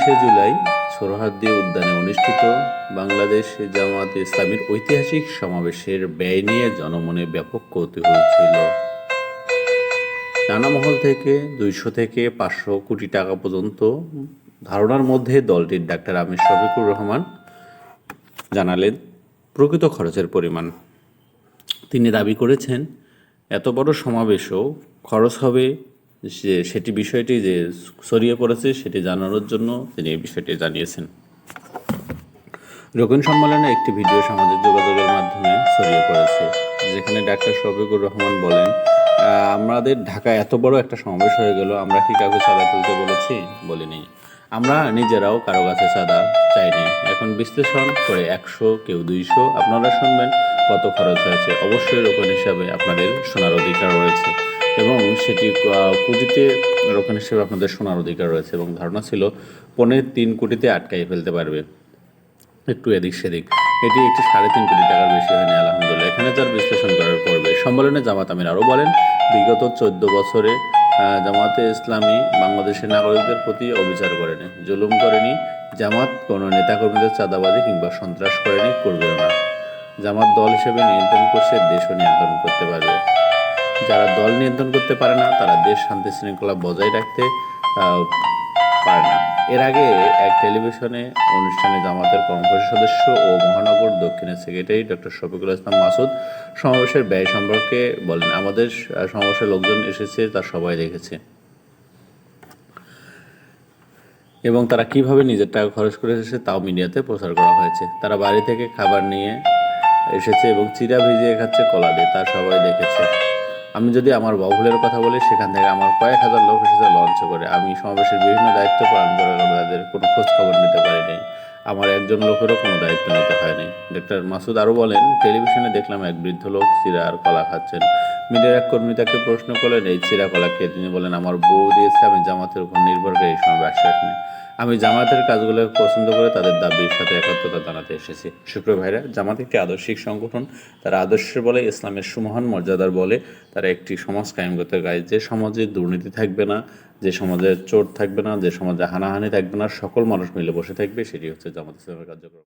উনিশে জুলাই সোহরাওয়ার্দী উদ্যানে অনুষ্ঠিত বাংলাদেশ জামায়াতে ইসলামীর ঐতিহাসিক সমাবেশের ব্যয় নিয়ে জনমনে ব্যাপক কৌতূহল ছিল। নানা মহল থেকে দুইশো থেকে পাঁচশো কোটি টাকা পর্যন্ত ধারণার মধ্যে দলটির ডাক্তার আমির শফিকুর রহমান জানালেন প্রকৃত খরচের পরিমাণ। তিনি দাবি করেছেন, এত বড় সমাবেশও খরচ হবে যে সেটি বিষয়টি যে ছড়িয়ে পড়েছে সেটি জানানোর জন্য তিনি এই বিষয়টি জানিয়েছেন। রোকন সম্মেলনে একটি ভিডিও সামাজিক যোগাযোগের মাধ্যমে ছড়িয়ে পড়েছে যেখানে ডাক্তার শফিকুর রহমান বলেন "আহ, আমাদের ঢাকায় এত বড় একটা সমাবেশ হয়ে গেল আমরা কি কাউকে চাঁদা তুলতে বলেছি? বলিনি। আমরা নিজেরাও কারও কাছে চাঁদা চাইনি। এখন বিশ্লেষণ করে একশো কেউ দুইশো আপনারা শুনবেন কত খরচ হয়েছে। অবশ্যই রোপণ হিসাবে আপনাদের শোনার অধিকার রয়েছে। এবং সেটি কোটিতে রোপণ হিসেবে আপনাদের শোনার অধিকার রয়েছে এবং ধারণা ছিল পনেরো তিন কোটিতে আটকাই ফেলতে পারবে। একটু এদিক সেদিক। এটি একটি সাড়ে তিন কোটি টাকার বেশি হয়নি, আলহামদুলিল্লাহ। এখানে যার বিশ্লেষণ করার পড়বে সম্মেলনে জামাত আমির আরও বলেন, বিগত চোদ্দ বছরে জামাতে ইসলামী বাংলাদেশের নাগরিকদের প্রতি অবিচার করেনি, জুলুম করেনি, জামাত কোনো নেতাকর্মীদের চাঁদাবাজি কিংবা সন্ত্রাস করেনি, করবেও না। জামাত দল হিসেবে নিয়ন্ত্রণ করছে, দেশও নিয়ন্ত্রণ করতে পারবে। যারা দল নিয়ন্ত্রণ করতে পারে না, তারা দেশ শান্তি শৃঙ্খলা বজায় রাখতে পারে না। এর আগে এক টেলিভিশনে অনুষ্ঠানে জামাতের কর্মসূচি সদস্য ও মহানগর দক্ষিণের সেক্রেটারি ডক্টর শফিকুল ইসলাম মাসুদ সমাবেশের ব্যয় সম্পর্কে বলেন, আমাদের সমাবেশের লোকজন এসেছে, তা সবাই দেখেছে। এবং তারা কীভাবে নিজের টাকা খরচ করে এসেছে, তাও মিডিয়াতে প্রচার করা হয়েছে। তারা বাড়ি থেকে খাবার নিয়ে এসেছে এবং চিরা ভিজিয়ে খাচ্ছে কলা দিয়ে, তা সবাই দেখেছে। আমি যদি আমার বাহুলের কথা বলি, সেখান থেকে আমার কয়েক হাজার লোক এসেছে লঞ্চ করে। আমি সমাবেশের বিভিন্ন দায়িত্ব পালন করে তাদের কোনো খোঁজ খবর নিতে পারিনি। আমার একজন লোকেরও কোনো দায়িত্ব নিতে হয়নি। ডক্টর মাসুদ আরও বলেন, টেলিভিশনে দেখলাম এক বৃদ্ধ লোক চিরা আর কলা খাচ্ছেন। মিডিয়ার এক কর্মী তাকে প্রশ্ন করলেন, এই চিরা কে? তিনি বলেন, আমার বউ দিয়েছে, আমি জামাতের উপর নির্ভর করে এই সময় আশ্বাস নিই আমি জামাতের কাজগুলো পছন্দ করে তাদের দাবির সাথে একত্রতা জানাতে এসেছি। সুপ্রিয় ভাইরা, জামাত একটি আদর্শিক সংগঠন, তারা আদর্শের বলে, ইসলামের সুমহান মর্যাদার বলে তারা একটি সমাজ কায়েম করতে গায় যে সমাজে দুর্নীতি থাকবে না, যে সমাজে চোর থাকবে না, যে সমাজে হানাহানি থাকবে না, সকল মানুষ মিলে বসে থাকবে, সেটি হচ্ছে জামাত ইসলামের কার্যক্রম।